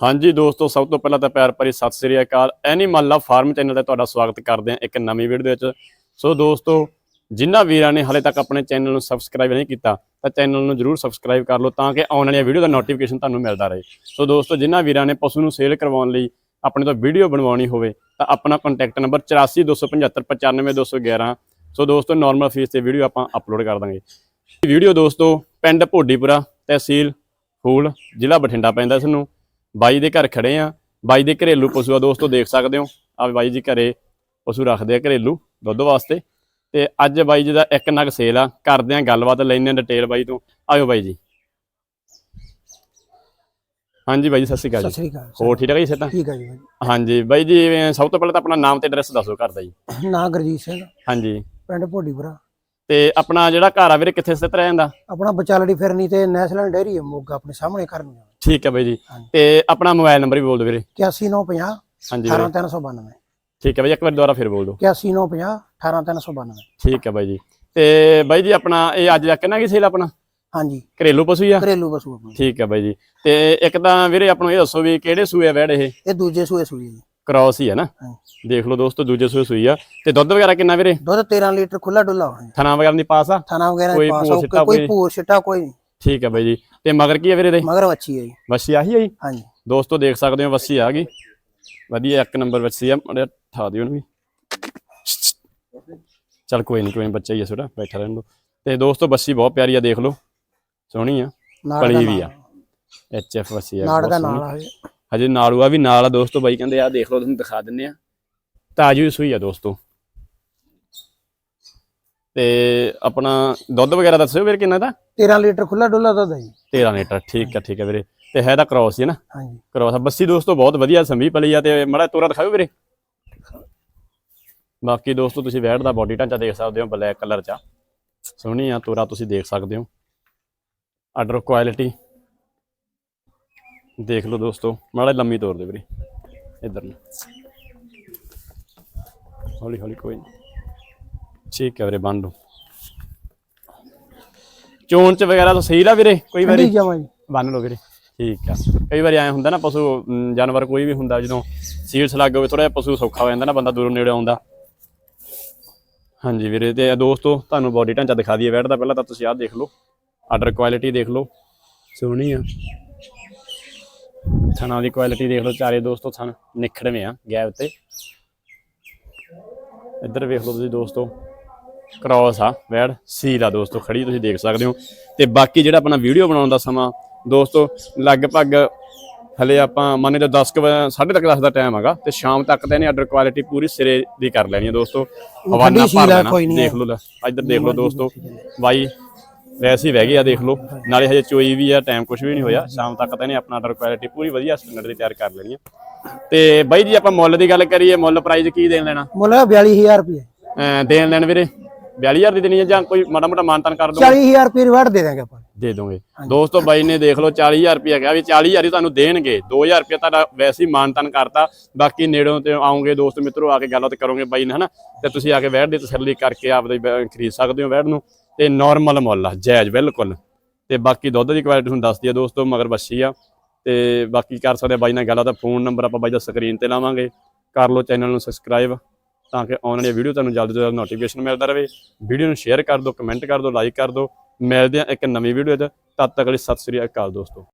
ਹਾਂਜੀ ਦੋਸਤੋ, ਸਭ ਤੋਂ ਪਹਿਲਾਂ ਤਾਂ ਪਿਆਰ ਭਰੀ ਸਤਿ ਸ੍ਰੀ ਅਕਾਲ। ਐਨੀਮਲ ਲਵ ਫਾਰਮ ਚੈਨਲ ਤੇ ਤੁਹਾਡਾ ਸਵਾਗਤ ਕਰਦੇ ਹਾਂ ਇੱਕ ਨਵੀਂ ਵੀਡੀਓ ਦੇ ਵਿੱਚ। ਸੋ ਦੋਸਤੋ ਜਿਨ੍ਹਾਂ ਵੀਰਾਂ ਨੇ ਹਾਲੇ ਤੱਕ ਆਪਣੇ ਚੈਨਲ ਨੂੰ ਸਬਸਕ੍ਰਾਈਬ ਨਹੀਂ ਕੀਤਾ, ਤਾਂ ਚੈਨਲ ਨੂੰ ਜਰੂਰ ਸਬਸਕ੍ਰਾਈਬ ਕਰ ਲਓ ਤਾਂ ਕਿ ਆਉਣ ਵਾਲੀਆਂ ਵੀਡੀਓ ਦਾ ਨੋਟੀਫਿਕੇਸ਼ਨ ਤੁਹਾਨੂੰ ਮਿਲਦਾ ਰਹੇ। ਸੋ ਦੋਸਤੋ ਜਿਨ੍ਹਾਂ ਵੀਰਾਂ ਨੇ ਪਸ਼ੂ ਨੂੰ ਸੇਲ ਕਰਵਾਉਣ ਲਈ ਆਪਣੇ ਤੋਂ ਵੀਡੀਓ ਬਣਵਾਉਣੀ ਹੋਵੇ, ਤਾਂ ਆਪਣਾ ਕੰਟੈਕਟ ਨੰਬਰ 8427595211 ਸੋ ਦੋਸਤੋ ਨਾਰਮਲ ਫੀਸ ਤੇ ਵੀਡੀਓ ਆਪਾਂ ਅਪਲੋਡ ਕਰ ਦਾਂਗੇ। ਵੀਡੀਓ ਦੋਸਤੋ, ਪਿੰਡ ਭੋਡੀਪੁਰਾ, ਤਹਿਸੀਲ, ਫੂਲ, ਜ਼ਿਲ੍ਹਾ ਬਠਿੰਡਾ ਪੈਂਦਾ ਇਸ ਨੂੰ। ਬਾਈ ਦੇ ਘਰ ਖੜੇ ਆ। ਬਾਈ ਦੇ ਘਰੇਲੂ ਪਸ਼ੂ ਆ ਦੋਸਤੋ ਦੇਖ ਸਕਦੇ ਹੋ। ਆ ਬਾਈ ਜੀ ਘਰੇ ਪਸ਼ੂ ਰੱਖਦੇ ਆ ਘਰੇਲੂ ਦੁੱਧ ਵਾਸਤੇ। ਤੇ ਅੱਜ ਬਾਈ ਜੀ ਦਾ ਇੱਕ ਨਗ ਸੇਲ ਆ। ਕਰਦੇ ਆ ਗੱਲਬਾਤ ਲੈਣੇ ਡਿਟੇਲ ਬਾਈ ਤੋਂ। ਆਇਓ ਬਾਈ ਜੀ। ਹਾਂਜੀ ਬਾਈ ਜੀ ਸਤਿ ਸ਼੍ਰੀ ਅਕਾਲ ਸਤਿ ਜੀ ਸ੍ਰੀ ਅਕਾਲ। ਹੋਰ ਠੀਕ ਹੈ ਜੀ ਸੇਤਾ ਠੀਕ ਹੈ ਜੀ ਹਾਂਜੀ ਬਾਈ ਜੀ ਸਭ ਤੋਂ ਪਹਿਲਾਂ ਤਾਂ ਆਪਣਾ ਨਾਮ ਤੇ ਐਡਰੈਸ ਦੱਸੋ ਘਰ ਦਾ ਜੀ। ਨਾਂ ਗੁਰਜੀਤ ਸਿੰਘ। ਹਾਂਜੀ। ਪਿੰਡ ਭੋਡੀਪੁਰਾ। ਤੇ ਆਪਣਾ ਜਿਹੜਾ ਘਰ ਆ ਵੀਰੇ ਕਿੱਥੇ ਸਥਿਤ ਰਹਿ ਜਾਂਦਾ? ਆਪਣਾ ਬਚਾਲੜੀ ਫਿਰਨੀ ਤੇ ਨੈਸ਼ਨਲ ਡੇਅਰੀ ਹੈ ਮੋਗਾ ਆਪਣੇ ਸਾਹਮਣੇ ਕਰਨ ਠੀਕ ਹੈ ਬਾਈ ਜੀ। ਤੇ ਆਪਣਾ ਮੋਬਾਈਲ ਨੰਬਰ ਵੀ ਬੋਲ ਦਿਓ ਵੀਰੇ। 81950 ਹਾਂਜੀ ਵੀਰੇ। 18392 ਠੀਕ ਹੈ ਬਾਈ ਇੱਕ ਵਾਰ ਦੁਬਾਰਾ ਫਿਰ ਬੋਲ ਦਿਓ। 81950 18392 ਠੀਕ ਹੈ ਬਾਈ ਜੀ। ਤੇ ਬਾਈ ਜੀ ਆਪਣਾ ਇਹ ਅੱਜ ਦਾ ਕਿੰਨਾ ਕੀ ਸੇਲ ਆਪਣਾ? ਹਾਂਜੀ। ਘਰੇਲੂ ਪਸ਼ੂ ਆ? ਘਰੇਲੂ ਪਸ਼ੂ ਆਪਣੇ। ਠੀਕ ਹੈ ਬਾਈ ਜੀ। ਤੇ ਇੱਕ ਤਾਂ ਵੀਰੇ ਆਪਾਂ ਨੂੰ ਇਹ ਦੱਸੋ ਵੀ ਕਿਹੜੇ ਸੂਏ ਵੈੜ ਇਹ? ਇਹ ਦੂਜੇ ਸੂਏ ਹੈ ਜੀ। ਕ੍ਰਾਸ ਹੀ ਹੈ ਨਾ। ਹਾਂ। ਦੇਖ ਲਓ ਦੋਸਤੋ ਦੂਜੇ ਸੂਏ ਸੂਈ ਆ। ਤੇ ਦੁੱਧ ਵਗੈਰਾ ਕਿੰਨਾ ਵੀਰੇ? ਦੁੱਧ 13 ਲੀਟਰ ਖੁੱਲਾ ਡੁੱਲਾ ਥਣਾ ਵਗੈਰਾ ਦੀ ਪਾਸ ਆ? ਥਾਣਾ ਵਗੈਰਾ ਕੋਈ ਪਾਸ ਸਿੱਟਾ ਕੋਈ ਕੋਈ- ਪੂਰ ਛਿੱਟਾ ਕੋਈ ਠੀਕ ਹੈ ਬਾਈ ਜੀ। ਤੇ ਮਗਰ ਕੀ ਆ ਵੀਰੇ ਦੇ ਮਗਰ ਵੱਛੀ ਹੈ ਜੀ। ਵੱਛੀ ਆਹੀ ਆ ਜੀ? ਹਾਂਜੀ। ਦੋਸਤੋ ਦੇਖ ਸਕਦੇ ਹੋ ਵੱਛੀ ਆ ਗਈ। ਵਧੀਆ ਇੱਕ ਨੰਬਰ ਵੱਛੀ ਆ। ਮੜੇ ਠਾ ਦਿਓ ਵੀ। ਚਲ ਕੋਈ ਨਹੀਂ ਕੋਈ ਨਹੀਂ ਬੱਚਾ ਹੀ ਆ ਛੋਟਾ ਬੈਠਾ ਰਹਿਣ ਦੋ। ਤੇ ਦੋਸਤੋ ਵੱਛੀ ਬਹੁਤ ਪਿਆਰੀ ਆ ਦੇਖ ਲਓ। ਸੋਹਣੀ ਆ। ਦਾ ਵੀ ਆ। ਐਚ ਐਫ ਵੱਛੀ ਆ ਨਾੜ ਦਾ। ਨਾਲ ਆ। ਹਜੇ ਨਾੜੂਆ ਵੀ ਨਾਲ ਆ ਦੋਸਤੋ ਬਾਈ ਕਹਿੰਦੇ ਆ ਦੇਖ ਲਓ ਤੁਹਾਨੂੰ ਦਿਖਾ ਦਿੰਨੇ ਆ। ਤਾਜੀ ਸੂਈ ਆ ਦੋਸਤੋ। ਤੇ ਆਪਣਾ ਦੁੱਧ ਵਗੈਰਾ ਦੱਸਿਓ ਵੀਰ ਕਿੰਨਾ ਦਾ? 13 ਲੀਟਰ ਖੁੱਲਾ ਡੁੱਲਾ ਦੁੱਧ ਹੈ ਜੀ। 13 ਲੀਟਰ ਠੀਕ ਆ ਠੀਕ ਆ ਵੀਰੇ। ਤੇ ਹੈ ਤਾਂ ਕ੍ਰੋਸ ਹੀ ਨਾ? ਹਾਂਜੀ। ਕ੍ਰੋਸ ਆ। ਬੱਸੀ ਦੋਸਤੋ ਬਹੁਤ ਵਧੀਆ ਸੰਭੀ ਪਲੀ ਆ ਤੇ ਮੜਾ ਤੋਰਾ ਦਿਖਾਓ ਵੀਰੇ। ਬਾਕੀ ਦੋਸਤੋ ਤੁਸੀਂ ਵੈੜ ਦਾ ਬਾਡੀ ਢਾਂਚਾ ਦੇਖ ਸਕਦੇ ਹੋ ਬਲੈਕ ਕਲਰ ਚ। ਸੋਹਣੀ ਆ ਤੋਰਾ ਤੁਸੀਂ ਦੇਖ ਸਕਦੇ ਹੋ। ਆਰਡਰ ਕੁਆਲਿਟੀ ਦੇਖ ਲਓ ਦੋਸਤੋ ਮਾੜਾ ਲੰਮੀ ਤੋਰ ਦੇ ਵੀਰੇ ਇਧਰ ਨੂੰ। ਹੌਲੀ ਹੌਲੀ ਕੋਈ ਠੀਕ ਹੈ ਵੀਰੇ ਬੰਨ ਲਓ। ਚੋਣ ਚ ਵਗੈਰਾ ਤਾਂ ਸਹੀ ਲਾ ਵੀਰੇ ਕੋਈ ਵਾਰੀ? ਬੰਨ ਲਓ ਵੀਰੇ। ਠੀਕ ਆ। ਕਈ ਵਾਰੀ ਐ ਹੁੰਦਾ ਨਾ ਪਸ਼ੂ ਜਾਨਵਰ ਕੋਈ ਵੀ ਹੁੰਦਾ ਜਦੋਂ ਸੀਲਸ ਲੱਗ ਹੋਵੇ ਥੋੜਾ ਜਿਹਾ ਪਸ਼ੂ ਸੌਖਾ ਹੋ ਜਾਂਦਾ ਨਾ ਬੰਦਾ ਦੂਰੋਂ ਨੇੜੇ ਆਉਂਦਾ। ਹਾਂਜੀ ਵੀਰੇ ਤੇ ਦੋਸਤੋ ਤੁਹਾਨੂੰ ਬਾਡੀ ਢਾਂਚਾ ਦਿਖਾ ਦਈਏ ਵੈਟ ਦਾ ਪਹਿਲਾਂ ਤਾਂ ਤੁਸੀਂ ਆਹ ਦੇਖ ਲਓ। ਆਰਡਰ ਕੁਆਲਿਟੀ ਦੇਖ ਲਓ। ਸੋਹਣੀ ਆ। ਥਣਾ ਦੀ ਕੁਆਲਿਟੀ ਦੇਖ ਲਓ ਚਾਰੇ ਦੋਸਤੋ ਥਣ ਨਿਖੜਵੇਂ ਆ ਗੈਪ ਤੇ। ਇੱਧਰ ਵੇਖ ਲਓ ਤੁਸੀਂ ਦੋਸਤੋ ਕ੍ਰਾਸ ਆ ਵੈੜ ਸੀਲ ਆ ਦੋਸਤੋ ਖੜੀ ਤੁਸੀਂ ਦੇਖ ਸਕਦੇ ਹੋ। ਤੇ ਬਾਕੀ ਜਿਹੜਾ ਆਪਣਾ ਵੀਡੀਓ ਬਣਾਉਣ ਦਾ ਸਮਾਂ ਦੋਸਤੋ ਲਗਭਗ ਹਲੇ ਆਪਾਂ ਮੰਨੇ ਤਾਂ 10 ਕੁ ਵਜੇ- ਸਾਢੇ ਤੱਕ 10 ਦਾ ਟਾਈਮ ਹੈਗਾ ਤੇ ਸ਼ਾਮ ਤੱਕ ਤਾਂ ਇਹਨੇ ਆਰਡਰ ਕੁਆਲਿਟੀ ਪੂਰੀ ਸਿਰੇ ਦੀ ਕਰ ਲੈਣੀ ਹੈ ਦੋਸਤੋ। ਹਵਾਨਾ ਭਰ ਲੈਣਾ। ਦੇਖ ਲਓ ਲੈ, ਇੱਧਰ ਦੇਖ ਲਓ ਦੋਸਤੋ ਬਾਈ ਵੈਸੇ ਹੀ ਵਹਿ ਗਏ ਆ ਦੇਖ ਲਓ। ਨਾਲੇ ਹਜੇ ਚੋਈ ਵੀ ਆ ਟਾਈਮ ਕੁਝ ਵੀ ਨਹੀਂ ਹੋਇਆ। ਸ਼ਾਮ ਤੱਕ ਤਾਂ ਇਹਨੇ ਆਪਣਾ ਆਰਡਰ ਕੁਆਲਿਟੀ ਪੂਰੀ ਵਧੀਆ ਸਟੈਂਡਰਡ ਦੀ ਤਿਆਰ ਕਰ ਲੈਣੀ ਹੈ ਤੇ ਬਾਈ ਜੀ ਆਪਾਂ ਮੁੱਲ ਦੀ ਗੱਲ ਕਰੀਏ ਮੁੱਲ ਪ੍ਰਾਈਸ ਕੀ ਦੇਣ ਲੈਣਾ? ਮੁੱਲ ਹੈ 42000 ਰੁਪਏ। ਦੇਣ ਲੈਣ ਵੀਰੇ? 42000 ਦੀ ਦੇਣੀ ਹੈ ਜਾਂ ਕੋਈ ਮਾੜਾ ਮੋਟਾ ਮਾਨਤਨ ਕਰ ਦੋ 40000 ਰੁਪਏ ਰਿਵਾਰਡ ਦੇ ਦਾਂਗੇ ਆਪਾਂ। ਦੇ ਦੋਗੇ ਦੋਸਤੋ ਬਾਈ ਨੇ ਦੇਖ ਲਓ 40000 ਰੁਪਏ ਕਿਹਾ ਵੀ 40000 ਹੀ ਤੁਹਾਨੂੰ ਦੇਣਗੇ। 2000 ਰੁਪਏ ਤੁਹਾਡਾ ਵੈਸੇ ਹੀ ਮਾਨਤਨ ਕਰਤਾ। ਬਾਕੀ ਨੇੜੋਂ ਤੇ ਆਉਂਗੇ ਦੋਸਤ ਮਿੱਤਰੋ ਆ ਕੇ ਗੱਲਬਾਤ ਕਰੋਗੇ ਬਾਈ ਨੇ ਹਨਾ? ਤੇ ਤੁਸੀਂ ਆ ਕੇ ਵੈੜ ਦੀ ਤਸੱਲੀ ਕਰਕੇ ਆਪਦੇ ਖਰੀਦ ਸਕਦੇ ਹੋ ਵੈੜ ਨੂੰ। ਤੇ ਨਾਰਮਲ ਮੁੱਲ ਆ, ਜਾਇਜ਼, ਬਿਲਕੁਲ। ਤੇ ਬਾਕੀ ਦੁੱਧ ਦੀ ਕੁਆਲਿਟੀ ਤੁਹਾਨੂੰ ਦੱਸਦੀ ਆ ਦੋਸਤੋ, ਮਗਰ ਬੱਛੀ ਆ। ਤੇ ਬਾਕੀ ਕਰ ਸਕਦੇ ਬਾਈ ਨਾਲ ਗੱਲ ਆ ਤਾਂ ਫੋਨ ਨੰਬਰ ਆਪਾਂ ਬਾਈ ਦਾ ਸਕਰੀਨ ਤੇ ਲਾਵਾਂਗੇ। ਕਰ ਲਓ ਚੈਨਲ ਨੂੰ ਸਬਸਕ੍ਰਾਈਬ ਤਾਂ ਕਿ ਆਉਣ ਵਾਲੀ ਵੀਡੀਓ ਤੁਹਾਨੂੰ ਜਲਦੀ ਤੋਂ ਜਲਦ ਨੋਟੀਫਿਕੇਸ਼ਨ ਮਿਲਦਾ ਰਹੇ। ਵੀਡੀਓ ਨੂੰ ਸ਼ੇਅਰ ਕਰ ਦਿਓ ਕਮੈਂਟ ਕਰ ਦਿਓ ਲਾਈਕ ਕਰ ਦਿਓ। ਮਿਲਦੇ ਆ ਇੱਕ ਨਵੀਂ ਵੀਡੀਓ 'ਚ। ਤਦ ਤੱਕ ਲਈ ਸਤਿ ਸ੍ਰੀ ਅਕਾਲ ਦੋਸਤੋ।